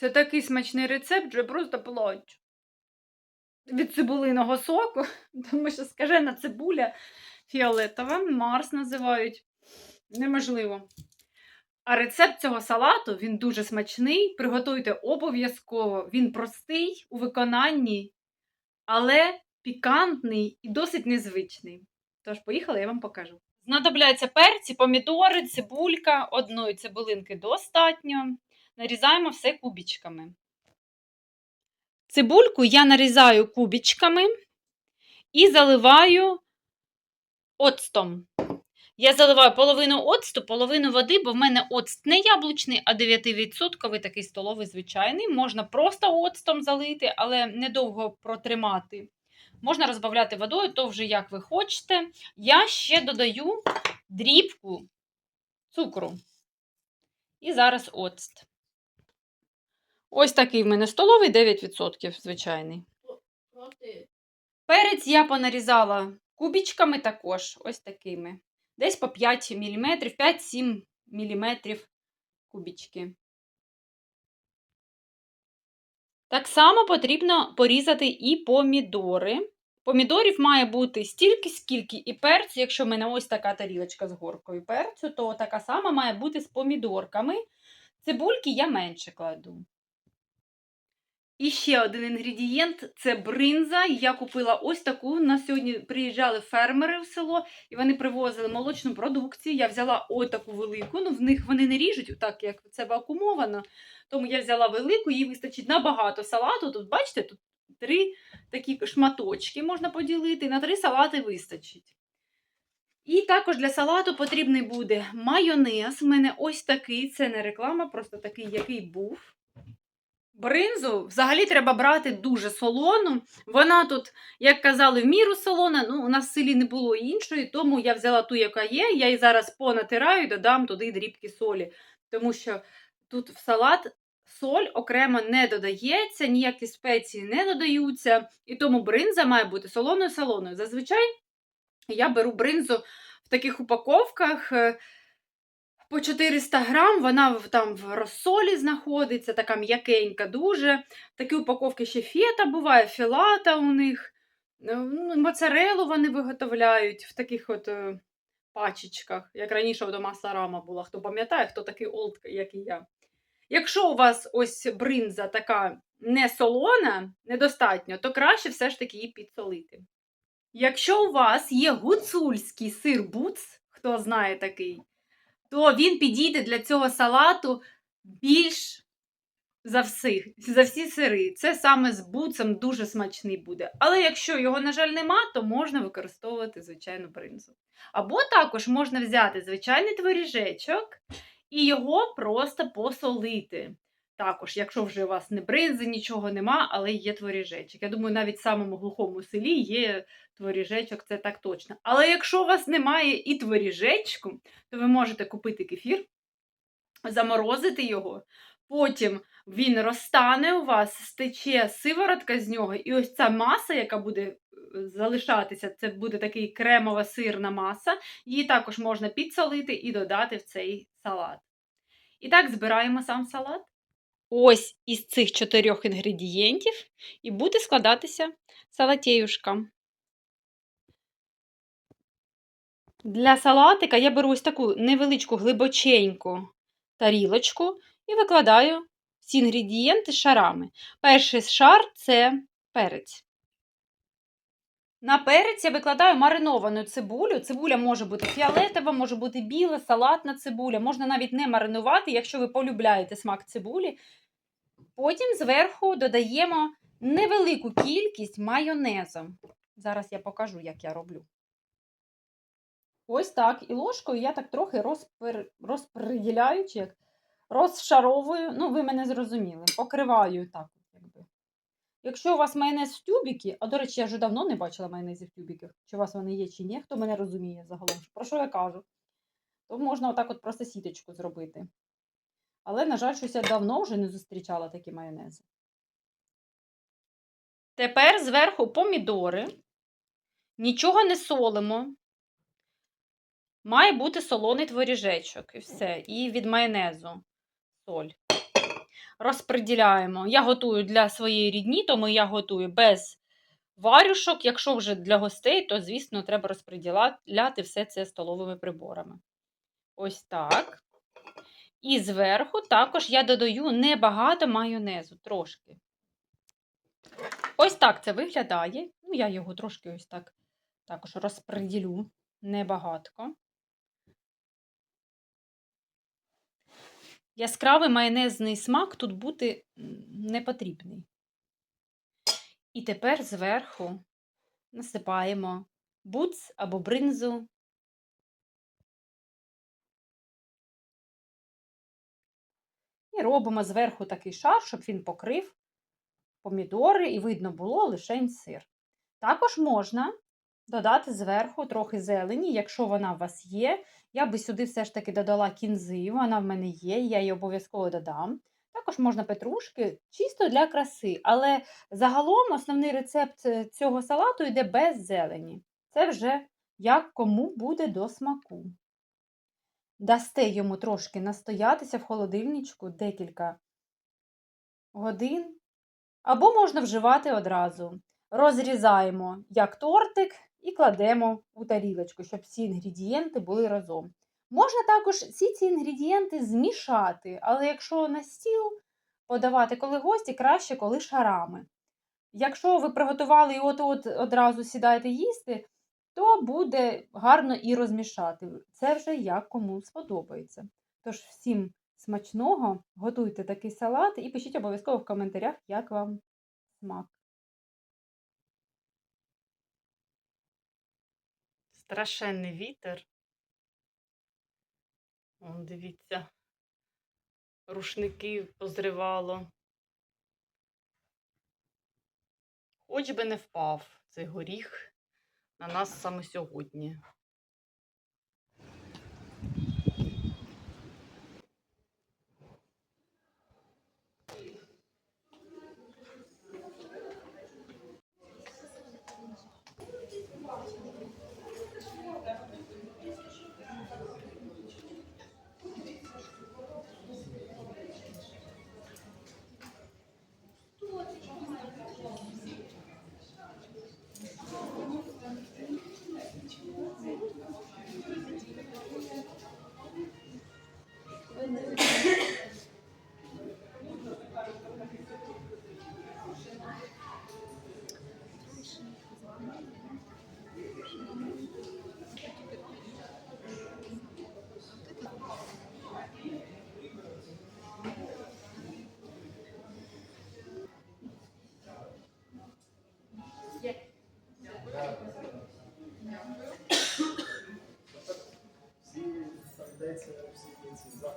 Це такий смачний рецепт, що я просто плачу. Від цибулиного соку, тому що скажена цибуля фіолетова, Марс називають. Неможливо. А рецепт цього салату він дуже смачний. Приготуйте обов'язково. Він простий у виконанні, але пікантний і досить незвичний. Тож, поїхали, я вам покажу. Знадобляться перці, помідори, цибулька. Одної цибулинки достатньо. Нарізаємо все кубічками. Цибульку я нарізаю кубічками і заливаю оцтом. Я заливаю половину оцту, половину води, бо в мене оцт не яблучний, а 9% такий столовий звичайний. Можна просто оцтом залити, але недовго протримати. Можна розбавляти водою, то вже як ви хочете. Я ще додаю дрібку цукру. І зараз оцт. Ось такий в мене столовий 9%, звичайний. Перець я понарізала кубічками також, ось такими. Десь по 5 мм, 5-7 мм кубічки. Так само потрібно порізати і помідори. Помідорів має бути стільки, скільки і перцю. Якщо в мене ось така тарілочка з горкою перцю, то така сама має бути з помідорками. Цибульки я менше кладу. І ще один інгредієнт це бринза. Я купила ось таку. На сьогодні приїжджали фермери в село, і вони привозили молочну продукцію. Я взяла ось таку велику. Ну, в них вони не ріжуть, так як це вакуумовано. Тому я взяла велику, їй вистачить набагато салату. Тут, бачите, тут три такі шматочки можна поділити. На три салати вистачить. І також для салату потрібний буде майонез. У мене ось такий, це не реклама, просто такий, який був. Бринзу взагалі треба брати дуже солону. Вона тут, як казали, в міру солона. Ну, у нас в селі не було іншої, тому я взяла ту, яка є. Я її зараз понатираю і додам туди дрібки солі. Тому що тут в салат соль окремо не додається, ніякі спеції не додаються. І тому бринза має бути солоною солоною. Зазвичай я беру бринзу в таких упаковках. По 400 грам, вона там в розсолі знаходиться, така м'якенька дуже. Такі упаковки ще фета буває, філата у них. Е, ну, Моцарелу вони виготовляють в таких от е, пачечках, як раніше до масла рама була. Хто пам'ятає, хто такий олд, як і я. Якщо у вас ось бринза така не солона, недостатньо, то краще все ж таки її підсолити. Якщо у вас є гуцульський сир буц, хто знає такий, то він підійде для цього салату більш за всіх, за всі сири. Це саме з буцем дуже смачний буде. Але якщо його, на жаль, нема, то можна використовувати звичайну бринзу. Або також можна взяти звичайний творіжечок і його просто посолити. Також, якщо вже у вас не бринзи, нічого нема, але є творіжечок. Я думаю, навіть в самому глухому селі є творіжечок, це так точно. Але якщо у вас немає і творіжечку, то ви можете купити кефір, заморозити його, потім він розтане у вас, стече сиворотка з нього, і ось ця маса, яка буде е, залишатися, це буде такий кремова сирна маса, її також можна підсолити і додати в цей салат. І так збираємо сам салат. Ось із цих чотирьох інгредієнтів і буде складатися салатєюшка. Для салатика я беру ось таку невеличку глибоченьку тарілочку і викладаю всі інгредієнти шарами. Перший шар це перець. На перець я викладаю мариновану цибулю. Цибуля може бути фіолетова, може бути біла, салатна цибуля. Можна навіть не маринувати, якщо ви полюбляєте смак цибулі. Потім зверху додаємо невелику кількість майонезу. Зараз я покажу, як я роблю. Ось так. І ложкою я так трохи розпер... розподіляю, чи як розшаровую. Ну, ви мене зрозуміли. Покриваю так. Якби. Якщо у вас майонез в тюбіки, а до речі, я вже давно не бачила майонезів в тюбіках, чи у вас вони є, чи ні, хто мене розуміє загалом, про що я кажу, то можна отак от просто сіточку зробити. Але, на жаль, щось я давно вже не зустрічала такі майонези. Тепер зверху помідори. Нічого не солимо. Має бути солоний творіжечок і все. І від майонезу соль. розподіляємо. Я готую для своєї рідні, тому я готую без варюшок. Якщо вже для гостей, то, звісно, треба розподіляти все це столовими приборами. Ось так. І зверху також я додаю небагато майонезу, трошки. Ось так це виглядає. Ну, я його трошки ось так також розподілю небагатко. Яскравий майонезний смак тут бути не потрібний. І тепер зверху насипаємо буц або бринзу. Робимо зверху такий шар, щоб він покрив помідори і видно було лише сир. Також можна додати зверху трохи зелені, якщо вона у вас є. Я би сюди все ж таки додала кінзи, вона в мене є, я її обов'язково додам. Також можна петрушки, чисто для краси, але загалом основний рецепт е, цього салату йде без зелені. Це вже як кому буде до смаку. Дасте йому трошки настоятися в холодильничку декілька годин, або можна вживати одразу. Розрізаємо як тортик і кладемо у тарілочку, щоб всі інгредієнти були разом. Можна також всі ці інгредієнти змішати, але якщо на стіл подавати коли гості, краще коли шарами. Якщо ви приготували і от-от одразу сідаєте їсти, то буде гарно і розмішати. Це вже як кому сподобається. Тож всім смачного, готуйте такий салат і пишіть обов'язково в коментарях, як вам смак. Страшенний вітер. Вон, дивіться, рушники позривало. Хоч би не впав цей горіх на нас саме сьогодні. since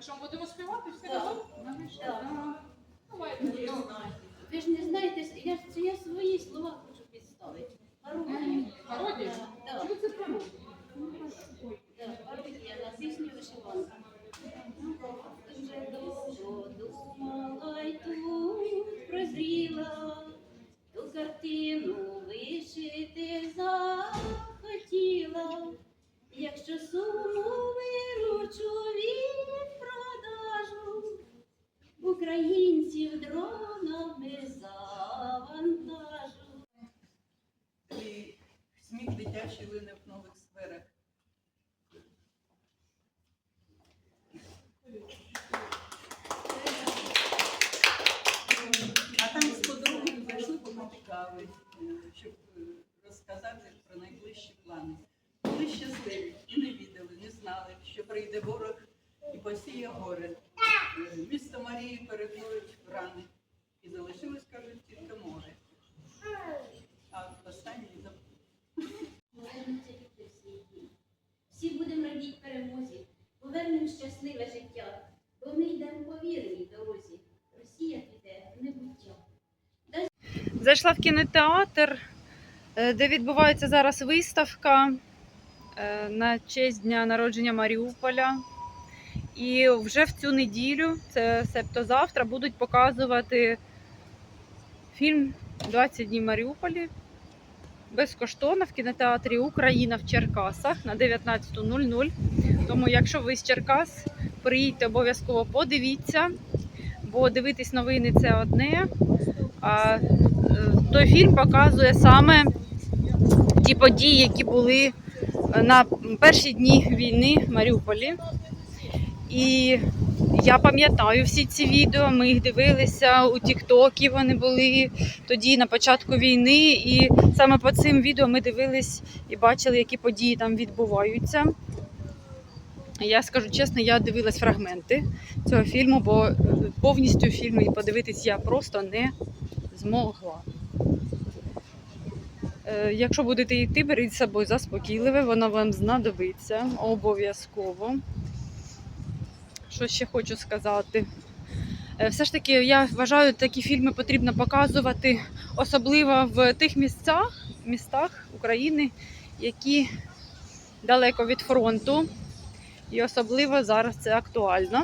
Так що будемо співати все Так. разом? Так. Давайте. Ну, Ви ж не знаєте, я, ж- це я свої слова хочу підставити. Пародію. Пародія? Так, Чому це пародія? так, пародія на пісню вишиванка. Дуже довго думала й тут прозріла, ту картину вишити захотіла. Якщо суму виручу від продажу, українців дронами завантажу. і сміх дитячий лине в нових сферах. прийде ворог і посіє горе. Е, Місто Марії перетворить в рани. І залишилось, кажуть, тільки море. А останній за Повернуться діти всі дні. Всі будемо радіти перемозі, повернемо щасливе життя, бо ми йдемо по вірній дорозі. Росія піде в небуття. Зайшла в кінотеатр, е, де відбувається зараз виставка е, на честь дня народження Маріуполя. І вже в цю неділю, це себто завтра, будуть показувати фільм «20 днів Маріуполі безкоштовно в кінотеатрі Україна в Черкасах на 19.00. Тому, якщо ви з Черкас, приїдьте обов'язково подивіться, бо дивитись новини це одне. А той фільм показує саме ті події, які були на перші дні війни в Маріуполі. І я пам'ятаю всі ці відео, ми їх дивилися у Тіктокі, вони були тоді на початку війни. І саме по цим відео ми дивились і бачили, які події там відбуваються. Я скажу чесно, я дивилась фрагменти цього фільму, бо е, повністю фільм подивитись я просто не змогла. Е, Якщо будете йти, беріть з собою заспокійливе, воно вам знадобиться обов'язково. Що ще хочу сказати? Е, Все ж таки, я вважаю, такі фільми потрібно показувати, особливо в тих місцях, містах України, які далеко від фронту. І особливо зараз це актуально.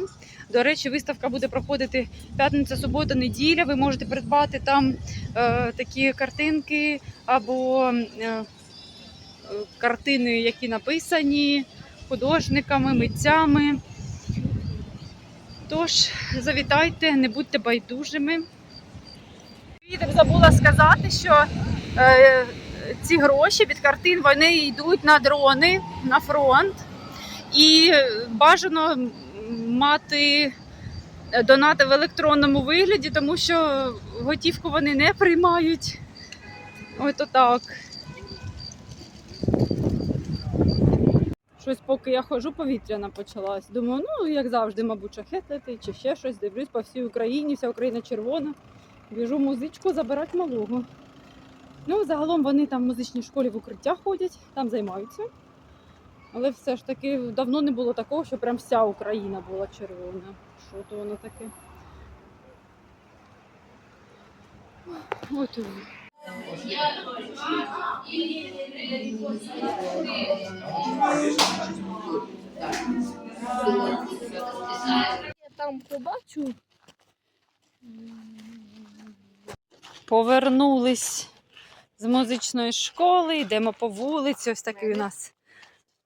До речі, виставка буде проходити п'ятниця, субота, неділя. Ви можете придбати там е, такі картинки або е, картини, які написані художниками, митцями. Тож, завітайте, не будьте байдужими. Відео забула сказати, що е, ці гроші від картин вони йдуть на дрони, на фронт. І бажано мати донати в електронному вигляді, тому що готівку вони не приймають. Ось так. Щось, поки я ходжу, повітряна почалась. Думаю, ну як завжди, мабуть, шахет чи ще щось. Дивлюсь по всій Україні, вся Україна червона. Біжу музичку забирати малого. Ну, загалом вони там в музичній школі в укриття ходять, там займаються. Але все ж таки давно не було такого, що прям вся Україна була червона. Що то воно таке? От. Я там побачу. Повернулись з музичної школи, йдемо по вулиці. Ось таке у нас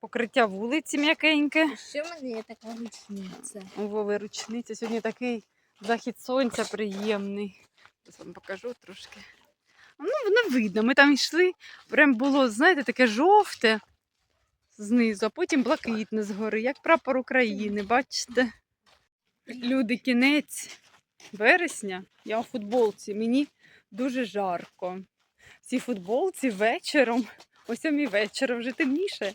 покриття вулиці м'якеньке. Ще в мене є така ручниця. У Вови ручниця. Сьогодні такий захід сонця приємний. Зараз вам покажу трошки. Ну, не видно. Ми там йшли. Прям було, знаєте, таке жовте знизу, а потім блакитне згори, як прапор України. Бачите? Люди, кінець вересня. Я у футболці. Мені дуже жарко. В цій футболці вечором, о сьомій вечора, вже темніше.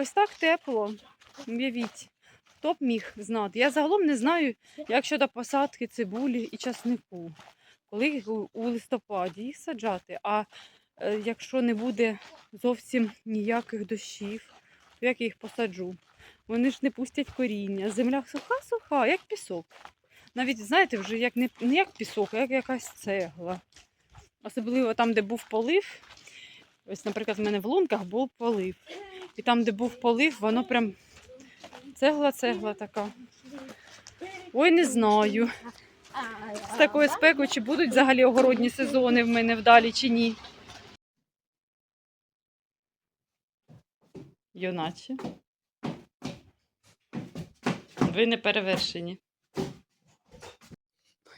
Ось так тепло. Уявіть. Хто б міг знати? Я загалом не знаю, як щодо посадки цибулі і часнику. Коли у листопаді їх саджати. А е, якщо не буде зовсім ніяких дощів, то як я їх посаджу? Вони ж не пустять коріння. Земля суха-суха, як пісок. Навіть, знаєте, вже як не, не як пісок, а як якась цегла. Особливо там, де був полив. Ось, наприклад, в мене в лунках був полив. І там, де був полив, воно прям цегла-цегла така. Ой, не знаю. З такою спекою, чи будуть взагалі огородні сезони в мене вдалі, чи ні. Юначе. Ви не перевершені.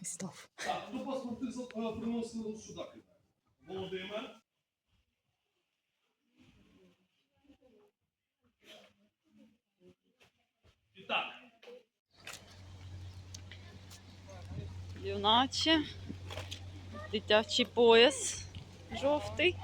Став. Так, ну паспорти е, приносили сюди. Володимир. Юначе. Дитячий пояс жовтий.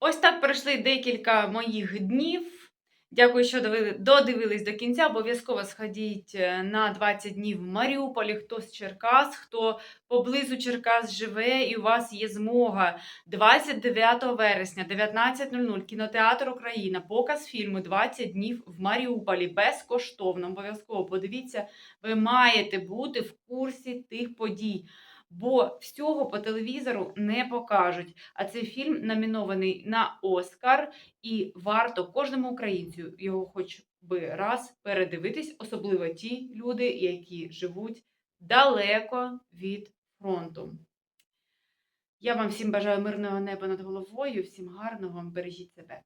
Ось так пройшли декілька моїх днів. Дякую, що дивили- додивились до кінця. Обов'язково сходіть е, на 20 днів в Маріуполі. Хто з Черкас, хто поблизу Черкас живе, і у вас є змога 29 вересня, 19.00, кінотеатр Україна, показ фільму 20 днів в Маріуполі безкоштовно. Обов'язково подивіться, ви маєте бути в курсі тих подій. Бо всього по телевізору не покажуть. А цей фільм номінований на Оскар, і варто кожному українцю його хоч би раз передивитись, особливо ті люди, які живуть далеко від фронту. Я вам всім бажаю мирного неба над головою, всім гарного, бережіть себе.